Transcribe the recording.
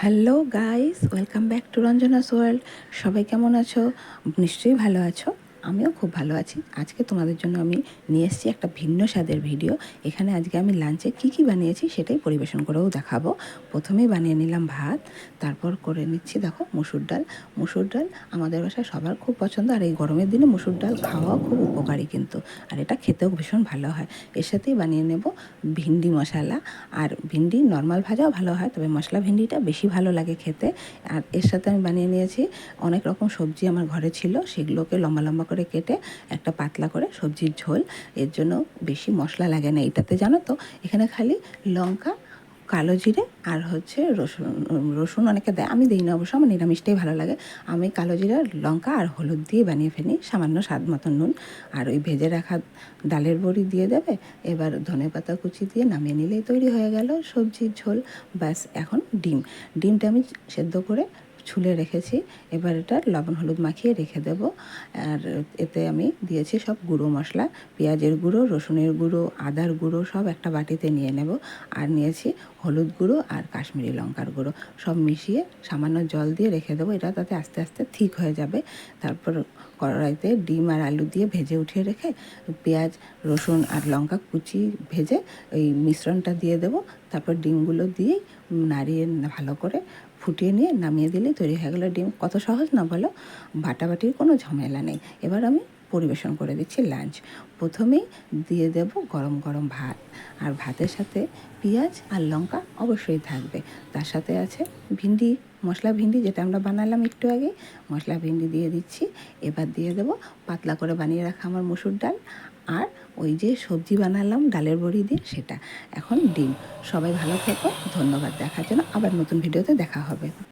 Hello guys welcome back to Ranjana's world. সবাই কেমন আছো? নিশ্চয়ই ভালো আছো। আমিও খুব ভালো আছি। আজকে তোমাদের জন্য আমি নিয়ে এসেছি একটা ভিন্ন স্বাদের ভিডিও। এখানে আজকে আমি লাঞ্চে কি কি বানিয়েছি সেটাই পরিবেশন করেও দেখাবো। প্রথমেই বানিয়ে নিলাম ভাত, তারপর করে নিচ্ছি দেখো মুসুর ডাল। মুসুর ডাল আমাদের বাসায় সবার খুব পছন্দ, আর এই গরমের দিনে মুসুর ডাল খাওয়াও খুব উপকারী কিন্তু, আর এটা খেতেও ভীষণ ভালো হয়। এর সাথেই বানিয়ে নেব ভিন্ডি মশলা, আর ভিন্ডি নর্মাল ভাজাও ভালো হয়, তবে মশলা ভিন্ডিটা বেশি ভালো লাগে খেতে। আর এর সাথে আমি বানিয়ে নিয়েছি অনেক রকম সবজি আমার ঘরে ছিল, সেগুলোকে লম্বা লম্বা করে কেটে একটা পাতলা করে সবজির ঝোল। এর জন্য বেশি মশলা লাগে না এটাতে জানো তো? এখানে খালি লঙ্কা, কালো জিরে আর হচ্ছে রসুন রসুন অনেকে দেয়। আমি দিই না অবশ্য, আমার নিরামিষটাই ভালো লাগে। আমি কালো জিরা লঙ্কা আর হলুদ দিয়ে বানিয়ে ফেলি, সামান্য স্বাদ মতন নুন। আর ওই ভেজে রাখা ডালের বড়ি দিয়ে দেবে, এবার ধনে পাতা কুচি দিয়ে নামিয়ে নিলেই তৈরি হয়ে গেল সবজির ঝোল। ব্যাস, এখন ডিম। ডিমটা আমি সেদ্ধ করে ছুলে রেখেছি। এবার এটা লবণ, হলুদ মাখিয়ে রেখে দেব। আর এতে আমি দিয়েছি সব গুঁড়ো মশলা। পেঁয়াজের গুঁড়ো, রসুনের গুঁড়ো, আদার গুঁড়ো সব একটা বাটিতে নিয়ে নেব। আর নিয়েছি হলুদ গুঁড়ো আর কাশ্মীরি লঙ্কার গুঁড়ো। সব মিশিয়ে সামান্য জল দিয়ে রেখে দেবো। এটা তাতে আস্তে আস্তে ঠিক হয়ে যাবে। তারপর কড়াইতে ডিম আর আলু দিয়ে ভেজে উঠিয়ে রেখে পেঁয়াজ, রসুন আর লঙ্কা কুচি ভেজে ওই মিশ্রণটা দিয়ে দেবো। তারপর ডিমগুলো দিয়েই নাড়িয়ে ভালো করে ফুটিয়ে নিয়ে নামিয়ে দিলেই তৈরি হয়ে গেলো ডিম। কত সহজ না বলো, বাটাবাটির কোনো ঝামেলা নেই। এবার আমি পরিবেশন করে দিচ্ছি লাঞ্চ। প্রথমেই দিয়ে দেব গরম গরম ভাত। আর ভাতের সাথে পেঁয়াজ আর লঙ্কা অবশ্যই থাকবে। তার সাথে আছে ভিন্ডি, মশলা ভিন্ডি যেটা আমরা বানালাম একটু আগে। মশলা ভিন্ডি দিয়ে দিচ্ছি। এবার দিয়ে দেব পাতলা করে বানিয়ে রাখা আমার মুসুর ডাল। আর ওই যে সবজি বানালাম, ডালের বড়ি দিয়ে সেটা। এখন ডিম। সবাই ভালো থেকো, ধন্যবাদ দেখার জন্য। আবার নতুন ভিডিওতে দেখা হবে।